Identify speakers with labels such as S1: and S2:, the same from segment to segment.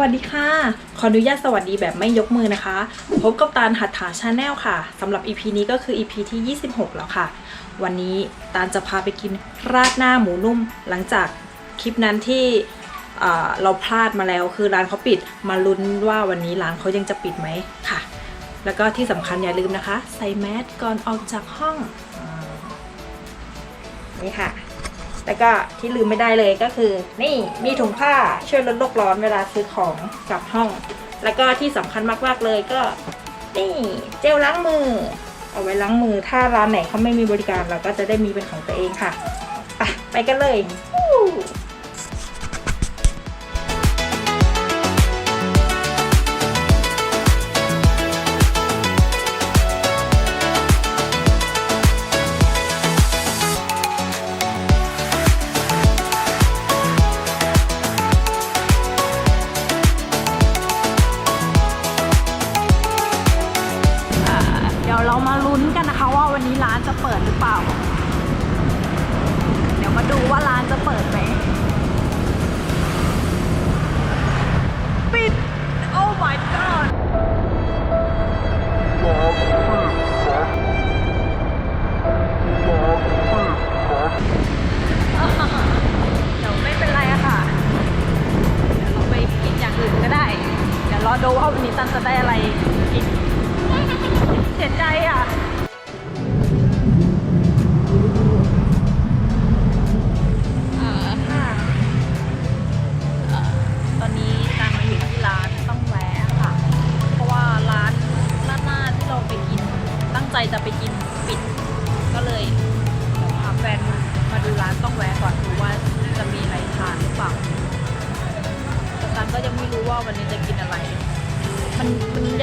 S1: วัสดีค่ะ ขออนุญาตสวัสดีแบบไม่ยกมือนะคะ พบกับตาลหัตถาชาแนลค่ะสำหรับ EP นี้ก็คือ EP ที่ 26 แล้วค่ะ วันนี้ตาลจะพาไปกินราดหน้าหมูนุ่ม หลังจากคลิปนั้นที่เราพลาดมาแล้วคือร้านเขาปิดมาลุ้นว่าวันนี้ร้านเขายังจะปิดไหมค่ะ แล้วก็ที่สำคัญอย่าลืมนะคะ ใส่แมสก่อนออกจากห้องนี่ค่ะ แล้วก็ที่ลืมไม่ได้เลยก็คือ นี่มีถุงผ้าช่วยลดโลกร้อนเวลาซื้อของกลับห้อง แล้วก็ที่สำคัญมากๆเลยก็ นี่เจลล้างมือ เอาไว้ล้างมือถ้าร้านไหนเขาไม่มีบริการเราก็จะได้มีเป็นของตัวเองค่ะ ไปไปกันเลย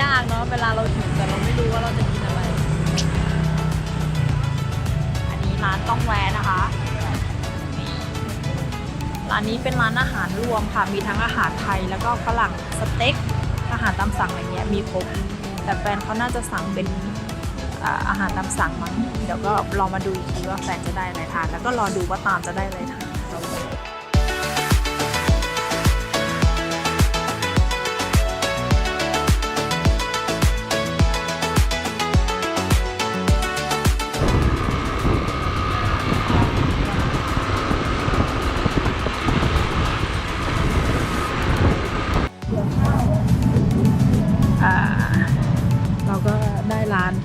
S1: ยากเนาะเวลาเราหิวแต่เราไม่รู้ว่าเราจะกินอะไร อันนี้ร้านต้องแวะนะคะ ร้านนี้เป็นร้านอาหารรวมค่ะ มีทั้งอาหารไทยแล้วก็ฝรั่งสเต็ก อาหารตามสั่งอะไรเงี้ยมีครบ แต่แฟนเขาน่าจะสั่งเป็นอาอาหารตามสั่งมั้ง เดี๋ยวก็ลองมาดูอีกทีว่าแฟนจะได้อะไรทาน แล้วก็รอดูว่าตามจะได้อะไรทาน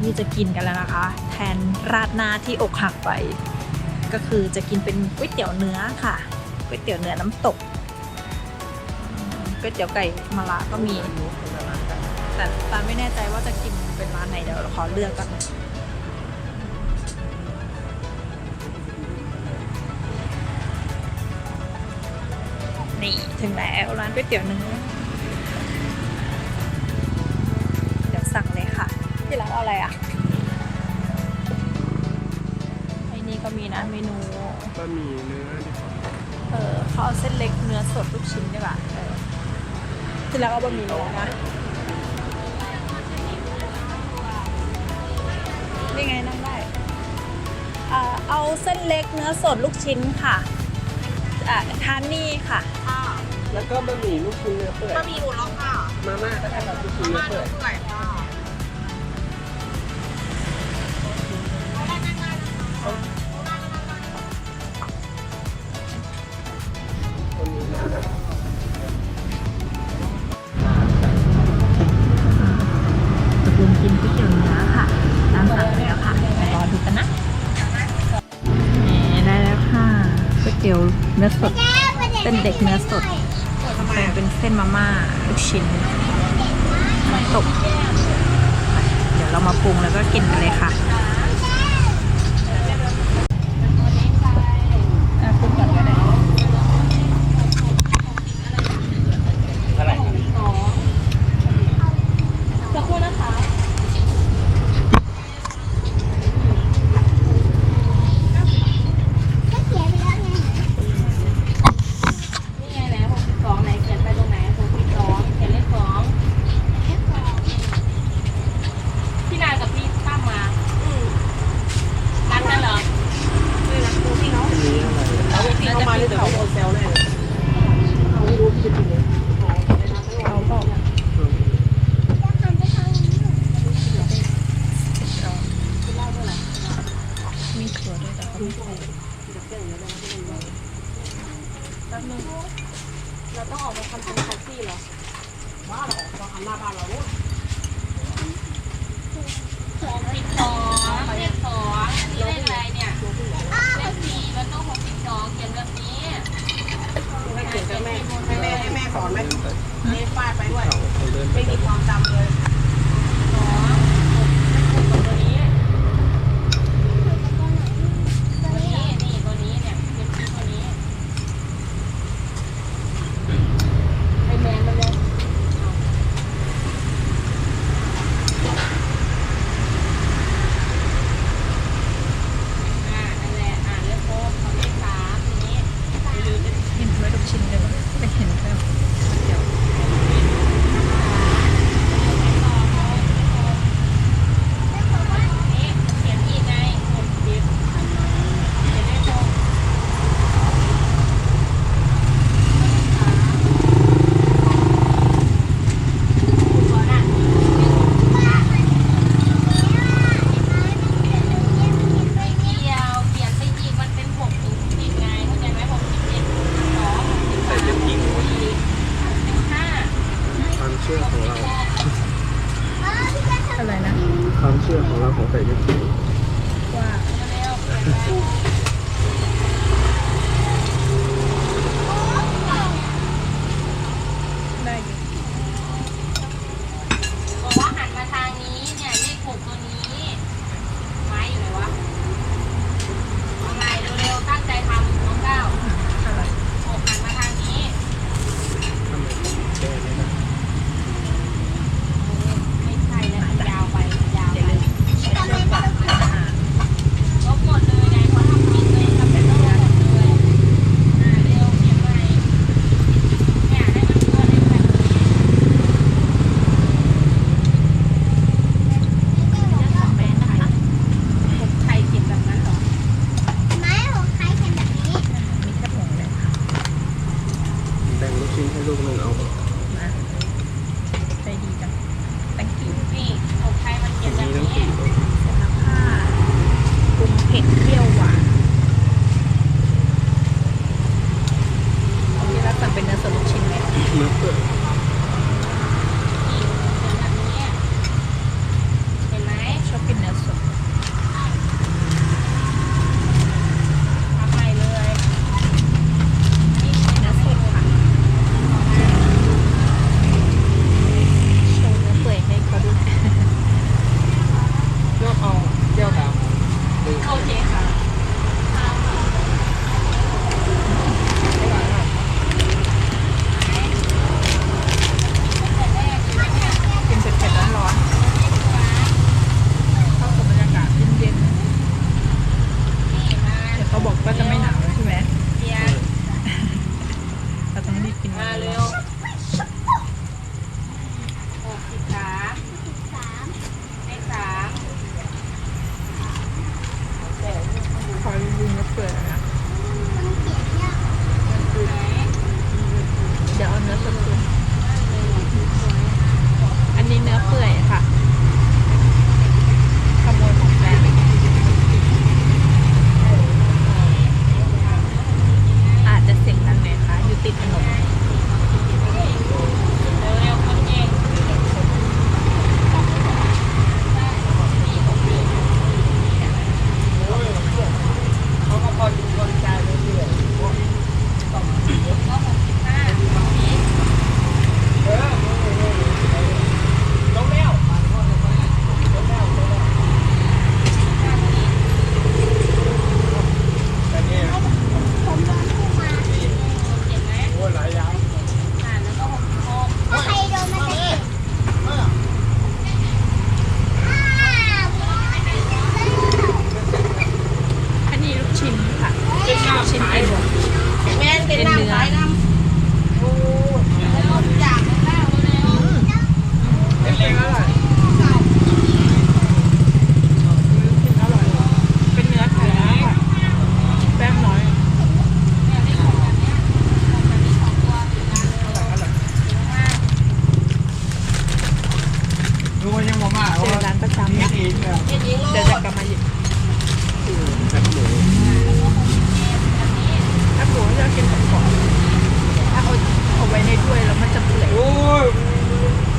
S1: ที่จะกินกันแล้วนะคะ แทนราดหน้าที่อกหักไป ก็คือจะกินเป็นก๋วยเตี๋ยวเนื้อค่ะก๋วยเตี๋ยวเนื้อน้ำตกก๋วยเตี๋ยวไก่มะระก็มี แต่ตาไม่แน่ใจว่าจะกินเป็นร้านไหนเดี๋ยวเราขอเลือกกันนี่ถึงแล้วร้านก๋วยเตี๋ยวเนื้อ อาอะไรอะไอ้นี่ก็มีนะเมนู
S2: บะหมี่เนื้อดีกว่า
S1: เออเขาเอาเส้นเล็กเนื้อสดลูกชิ้นดีกว่าเออที่ร้านเอาบะหมี่เนื้อนะนี่ไงนั่งได้เอ่อเอาเส้นเล็กเนื้อสดลูกชิ้นค่ะอะทานนี่ค่ะ
S2: แล้วก็บะหมี่ลูกชิ้นเนื้อเปื่อย
S3: บะหมี่หมูล็อกค่ะ
S2: มาม่าก็ได้ครับลูกชิ้น
S3: มา
S2: เนื้อ
S3: ม่า
S2: เปื่อย
S3: เนื้อ
S1: สด เป็นเด็กเนื้อสดเป็นเป็นเส้นมาม่าลูกชิ้นน้ำตก เดี๋ยวเรามาปรุงแล้วก็กินกันเลยค่ะ ส
S3: อนไหมเล
S4: ฟาดไปด้วย
S2: ไม่
S4: มีความจำเลย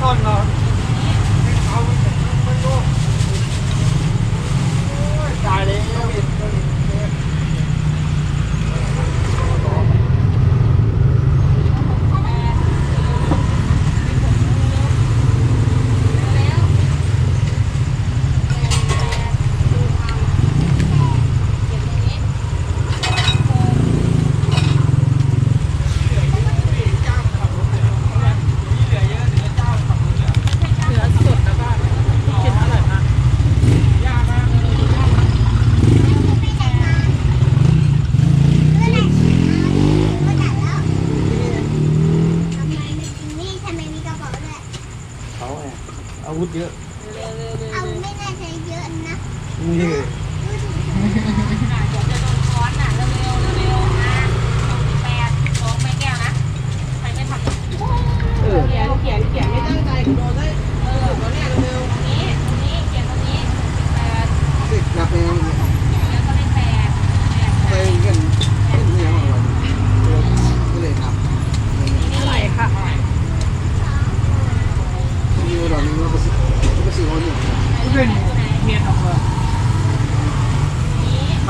S3: 算呢、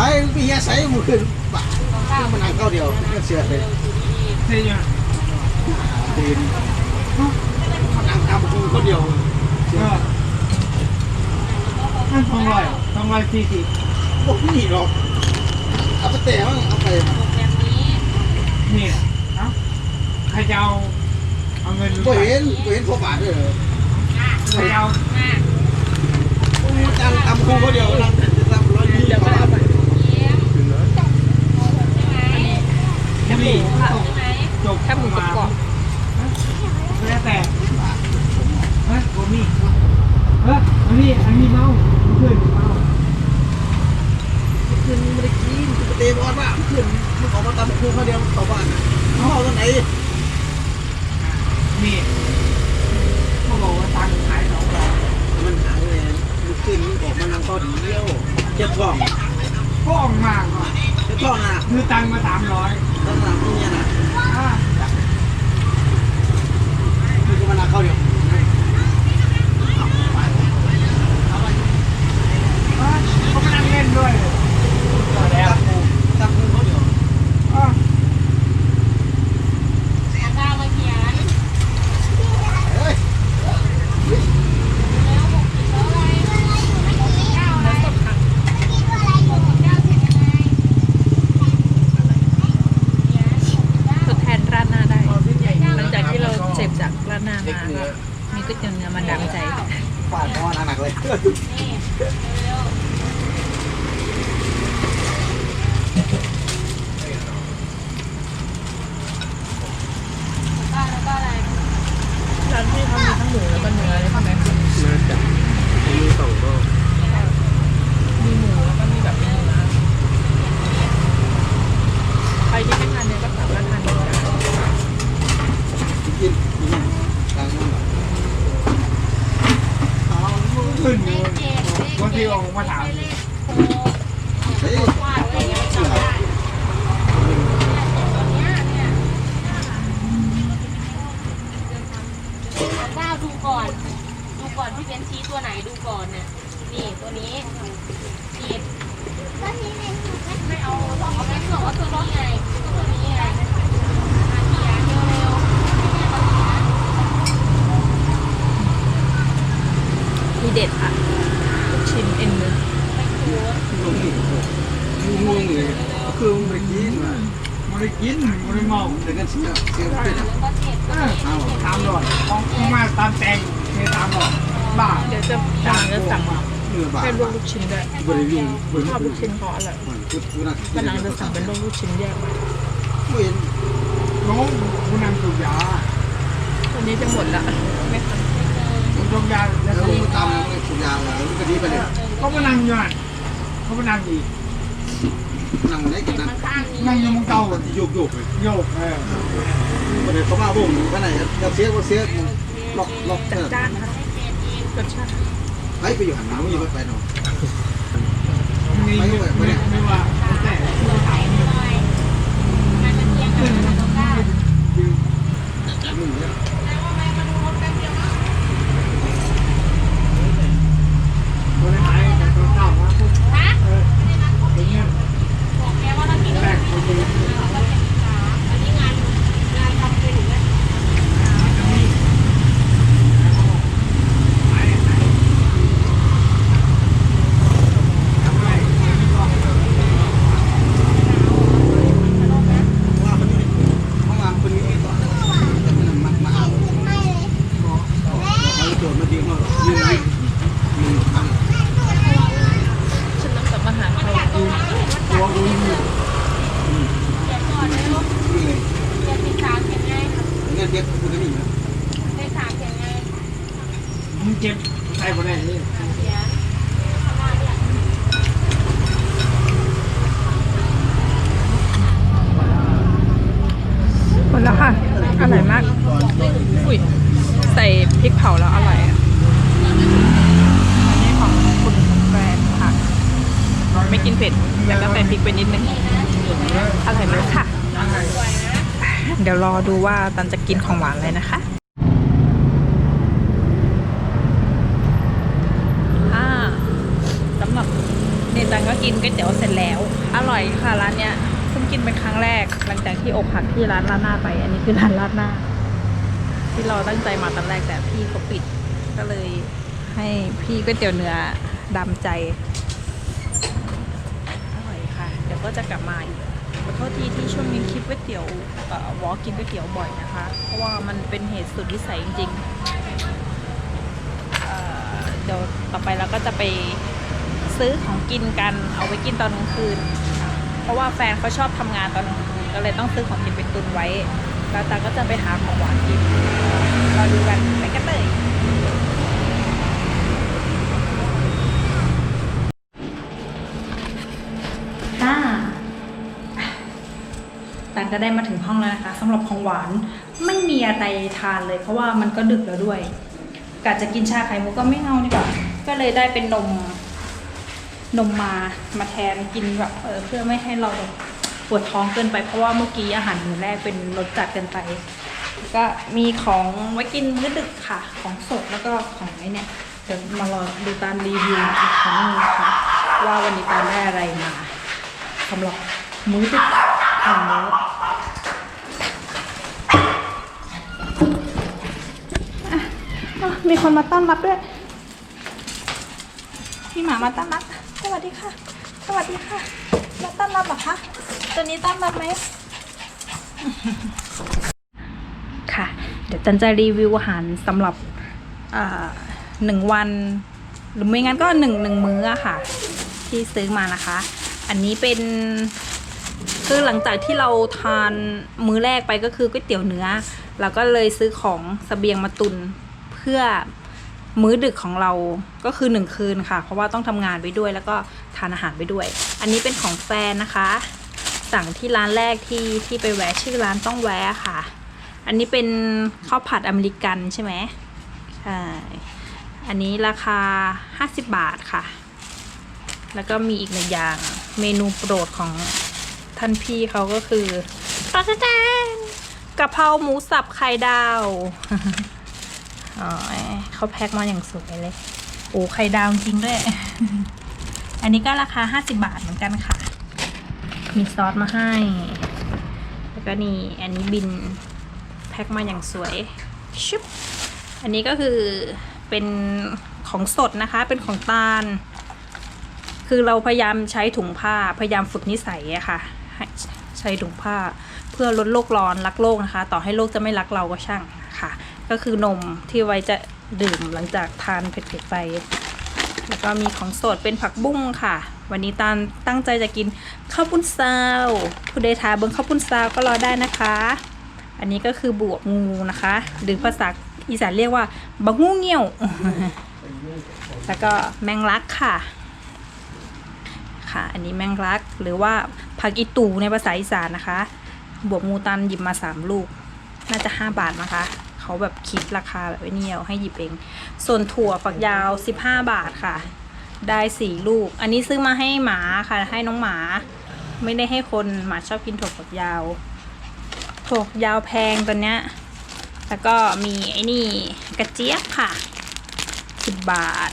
S3: ไป
S2: พี่เฮียใส่หมดขึ้นปะมันนั่งเข้าเดียวเสียเลย
S5: เสียง
S2: ตีนมันนั่งทำกูคนเดียวเสีย
S5: ก็นั่นสองร้อยสองร้อยสี่สิบ
S2: พวกนี่หรอกเอาไปแต่ว่าเอาไป
S4: แบบนี้
S5: นี่เอ้าใครจะเอาเอาเงิน
S2: ก็เห็นก็เห็นพวกบาทด้วยเหรอ
S5: ใครจะเอา
S4: อะ
S2: นั่งทำกูคนเดียวนั่งทำร้อยยี่สิบบาท
S4: เยี่ยม
S2: ถึงแล้ว
S4: ใช่ไหม
S5: แค่หมู
S4: ใช่ไหม
S5: จบแค่หมูกรอบแล้วแต่เฮ้ยโกมี่เฮ้ยอันนี้อันนี้เมาเพื่อนเมา
S2: คืนไม่ได้กินกูเตะบอลว่าขึ้นมันออกมาตามกูคนเดียวต่อบ้านเขาเอาตอนไหน
S5: นี่เขาบอกว่าตังขายสองร้อย
S2: มันหายเลยมันขึ้นออกมานั่งต่อดีเดียวเจ็บท้อง
S5: ก็ออกมาก่อน
S2: เจ็บท้องนะ
S5: คือตังมาสามร้อย
S2: ตั้งหลังนี้นะ
S5: อ่า
S2: คือก็มานั่งเข้าเล่
S5: นด้วยต่อแล้ว
S2: ตามกูเขาเดียว
S5: อ่า
S4: เอาดาวมาเขียน
S2: เฮ้ย
S4: แล้วหกสิบเท่าไหร่หกสิบเก้าอะไรหกสิบเก้าเขียนยังไงเขียนหกสิบเก้า
S6: ทดแทนราดหน้าได้ หลังจากที่เราเจ็บจากราดหน้ามาก็มีก๋วยเตี๋ยวเนื้อมาดังใจ
S2: ฟาดคอหนักๆเลย
S4: นี่เร็วๆแล้วก็อะไร
S6: ร้านที่เขามีทั้งหมูแล้วก็เนื้อเลยใช่ไหม
S2: น่าจะมีสองรอบ
S6: มีหมูแล้วก็มีแบบเนื้อนะใครที่ไม่ทานเนื้อก็สามารถทานเนื้อได้
S2: กินกินกลางนั่น
S5: ขึ้นอ
S4: เล
S5: ยู่
S4: ขเจ็ พี่ล
S5: องมาถาม
S4: เลขหก
S2: เฮ้ย
S4: ว่าอะไรอย่างเงี้ยจำได้ตัวเนี้ยเนี่ยก้าวดูก่อน ดูก่อนพี่เบนชี้ตัวไหนดูก่อนเนี่ยนี่ตัวนี้ผิด
S7: ก็ที่ในหนูก็
S4: ไม่เอาเอาแม่บอกว่าตัวนี้ไงตัวนี้ไงมาเขียนเร็วๆเนี่ยตัวนี้นะ
S6: มีเด็ดอะลูก ชิ้นเอ็นเนื้อ
S4: ไปขูด
S2: ตรงนี้งงเลยคือมันไม่กินมา
S5: ไม่ได้กินไม่ได้เมา
S2: แต่กันเสียเสียเป็น
S4: แล้วก็เจ็ดตัวนี้
S2: เอา
S5: ตามหลอดของมาตามแตงเทตามหลอดบ้า
S6: เดี๋ยวจะจางจะสั่ง
S2: เนื้อบา
S6: เป็นลวกลูกชิ้นด้วย
S2: บริวิงบริ
S6: ชอบลูกชิ้นเขาอร่อย
S2: กูกูน่ะ
S6: วันหลังจะสั่งเป็นลวกลูกชิ้นแยกมา
S2: ไม่เห็น
S5: น้องคุณนำสูบยา
S6: วันนี้จะหมดละไม่ทัน
S5: คุณ ชงยา
S2: แล้
S5: แล้วว
S2: กูตามแล้วก็สุดยาเลยก็ดีไปเลย
S5: เขามานั่งอยู่อะเขามานั่งอีก
S2: นั่งไหนกันนั่ง
S4: ข้างๆนี้
S5: นั่งอยู่มึงเก่า
S2: โยกโยกเลย
S5: โยกเออ
S2: ประเดี๋ยวเขามาบ่งไปไหนจะเสียก็เสียล็อกล็อกเออ
S6: จ้านค่ะรสชาติ
S2: ไปไปอยู่หันหน้าไม่อยู่ไปเนาะ
S5: มีไม่ไม่ว่าแต่ผู้ถาม
S4: หน่อยมันเป็นเนี่
S2: ย
S5: คนหายตัวเก่าว่า
S4: ฮะ
S5: เออเป็นเงี้ย
S4: บอกแกว่าเรากิน
S5: แปลกคนเดียว
S4: อันนี้งานงานทำเป็นอย่างนี้
S5: จะมีหายหายทำไร
S2: ว่ามันห้องน้ำคนนี้ตอนแต่มันมามาเอา
S7: ไม่เลย
S2: เอาโจทย์มาดีมากยืนยืนทำ
S6: ฉันต้องกลับมาหาเขา
S2: ตัวกูยืน
S4: เขียนก่อนเร็ว
S2: ยืนเลย
S4: เขียนสิบสามเขียนไง
S2: เงี้ยเด็กกูจะหนีนะ
S4: เลขสามเขียนไง
S2: เเจ็
S5: บใส่บ่ได้นี่
S1: หมดแล้วค่ะ อร่อยมาก อุ้ย ใส่พริกเผาแล้วอร่อยอะอันนี้ของคุณแฟนค่ะ ไม่กินเผ็ดแต่ก็ใส่พริกไปนิดนึงอร่อยมากค่ะ เดี๋ยวรอดูว่าตันจะกินของหวานเลยนะคะสำหรับเนตันก็กินก๋วยเตี๋ยวเสร็จแล้ว อร่อยค่ะร้านเนี้ยเพิ่งกินเป็นครั้งแรก หลังจากที่อกหักที่ร้านลาดหน้าไป อันนี้คือร้านลาดหน้า ที่เราตั้งใจมาตอนแรกแต่พี่เขาปิด ก็เลยให้พี่ก๋วยเตี๋ยวเนื้อดำใจ ยวก็จะกลับมาอีกขอโทษทีที่ช่วงนี้คลิปก๋วยเตี๋ยวเอ่อวอกินก๋วยเตี๋ยวบ่อยนะคะ เพราะว่ามันเป็นเหตุสุดวิสัยจริงๆเเดี๋ยวต่อไปเราก็จะไปซื้อของกินกันเอาไว้กินตอนกลางคืน เพราะว่าแฟนเขาชอบทำงานตอนกลางคืนก็เลยต้องซื้อของกินไปตุนไว้ แล้วตาก็จะไปหาของหวานกินรอดูกันไปกันเลยค่ะตัน ก็ได้มาถึงห้องแล้วนะคะสำหรับของหวานไม่มีอะไรทานเลย เพราะว่ามันก็ดึกแล้วด้วยกะจะกินชาไข่มุกก็ไม่เอาดีกว่าก็เลยได้เป็นนมนมมามาแทนกินแบบเออเพื่อไม่ให้เราแบบปวดท้องเกินไปเพราะว่าเมื่อกี้อาหารมื้อแรกเป็นรสจัดเกินไป ก็มีของไว้กินมื้อดึกค่ะ ของสดแล้วก็ของไอ้เนี่ยเดี๋ยวมารอดูตามรีวิวอีกครั้งนึงนะคะว่าวันนี้ตามได้อะไรมาสำหรับมื้อดึกของมื้อ อะ มีคนมาต้อนรับด้วยพี่หมามาต้อนรับ สวัสดีค่ะ สวัสดีค่ะมาต้อนรับหรอคะ ตัวนี้ต้อนรับไหม ค่ะ เดี๋ยวจันจะรีวิวอาหารสำหรับหนึ่งวัน หรือไม่งั้นก็หนึ่งหนึ่งมื้อค่ะ ที่ซื้อมานะคะ อันนี้เป็นคือหลังจากที่เราทานมื้อแรกไปก็คือก๋วยเตี๋ยวเนื้อ เราก็เลยซื้อของสเสบียงมาตุน พื่อมื้อดึกของเราก็คือหนึ่งคืนค่ะ เพราะว่าต้องทำงานไปด้วยแล้วก็ทานอาหารไปด้วย อันนี้เป็นของแฟนนะคะ สั่งที่ร้านแรกที่ที่ไปแวะชื่อร้านต้องแวะค่ะ อันนี้เป็นข้าวผัดอเมริกันใช่ไหมใช่อันนี้ราคา 50 บาทค่ะ แล้วก็มีอีกหนึ่งอย่างเมนูโปรดของท่านพี่เขาก็คือตาแดงกะเพราหมูสับไข่ดาว อ๋อเขาแพ็คมาอย่างสวยเลยโอ้ไข่ดาวจริงด้วย อันนี้ก็ราคา 50 บาทเหมือนกันค่ะ มีซอสมาให้ แล้วก็นี่ อันนี้บินแพ็คมาอย่างสวยชุบอันนี้ก็คือเป็นของสดนะคะ เป็นของตาล คือเราพยายามใช้ถุงผ้า พยายามฝึกนิสัยอะค่ะให้ใช้ถุงผ้าเพื่อลดโลกร้อนรักโลกนะคะ ต่อให้โลกจะไม่รักเราก็ช่างค่ะ ก็คือนมที่ไว้จะดื่มหลังจากทานเผ็ดๆไป แล้วก็มีของสดเป็นผักบุ้งค่ะ วันนี้ตานตั้งใจจะกินข้าวปุ้นซาวผู้ใดทาเบิ้งข้าวปุ้นซาวก็รอได้นะคะ อันนี้ก็คือบวกงูนะคะ หรือภาษาอีสานเรียกว่าบักงูเงี้ยว แล้วก็แมงลักค่ะ ค่ะ อันนี้แมงลักหรือว่าผักอีตูในภาษาอีสานนะคะ บวกงูตันหยิบมาสามลูก น่าจะห้าบาทนะคะ เขาแบบคิดราคาแบบไอ้นี่เอาให้หยิบเอง ส่วนถั่วฝักยาว 15 บาทค่ะ ได้สี่ลูก อันนี้ซื้อมาให้หมาค่ะ ให้น้องหมา ไม่ได้ให้คนหมาชอบกินถั่วฝักยาวถั่วฝักยาวแพงตอนเนี้ยแล้วก็มีไอ้นี่กระเจี๊ยบค่ะ 10 บาท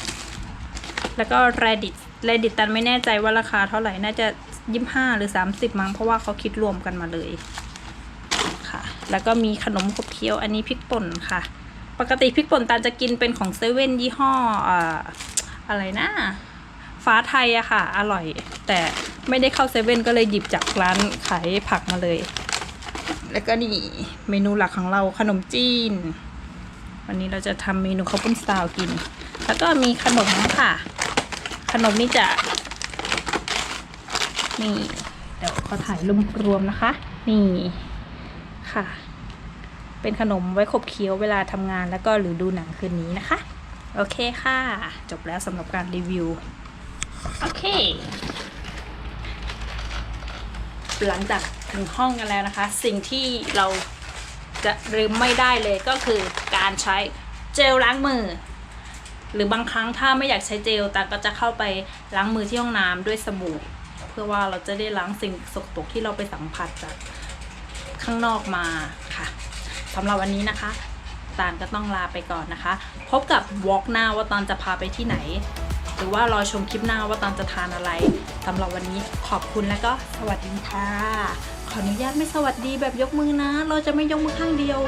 S1: แล้วก็แรดิตแรดิตตันไม่แน่ใจว่าราคาเท่าไหร่ น่าจะยี่ห้าหรือ 30 มั้ง เพราะว่าเขาคิดรวมกันมาเลย ค่ะ แล้วก็มีขนมขบเคี้ยวอันนี้พริกป่นค่ะ ปกติพริกป่นตาจะกินเป็นของเซเว่นยี่ห้อออะไรนะฟ้าไทยอะค่ะ อร่อย แต่ไม่ได้เข้าเซเว่นก็เลยหยิบจากร้านขายผักมาเลย แล้วก็นี่เมนูหลักของเราขนมจีน วันนี้เราจะทำเมนูข้าวปุ้นสไตล์กิน แล้วก็มีขนมค่ะ ขนมนี่จะนี่เดี๋ยวขอถ่ายรวมๆนะคะ นี่ ค่ะ เป็นขนมไว้ขบเคี้ยวเวลาทำงานแล้วก็หรือดูหนังคืนนี้นะคะ โอเคค่ะ จบแล้วสำหรับการรีวิว โอเค หลังจากถึงห้องกันแล้วนะคะ สิ่งที่เราจะลืมไม่ได้เลยก็คือการใช้เจลล้างมือ หรือบางครั้งถ้าไม่อยากใช้เจลตาก็จะเข้าไปล้างมือที่ห้องน้ำด้วยสบู่ เพื่อว่าเราจะได้ล้างสิ่งสกปรกที่เราไปสัมผัสจาก ข้างนอกมาค่ะสำหรับวันนี้นะคะตาลก็ต้องลาไปก่อนนะคะ พบกับวอล์กหน้าว่าตอนจะพาไปที่ไหน หรือว่ารอชมคลิปหน้าว่าตอนจะทานอะไรสำหรับวันนี้ขอบคุณและก็สวัสดีค่ะ ขออนุญาตไม่สวัสดีแบบยกมือนะ เราจะไม่ยกมือข้างเดียว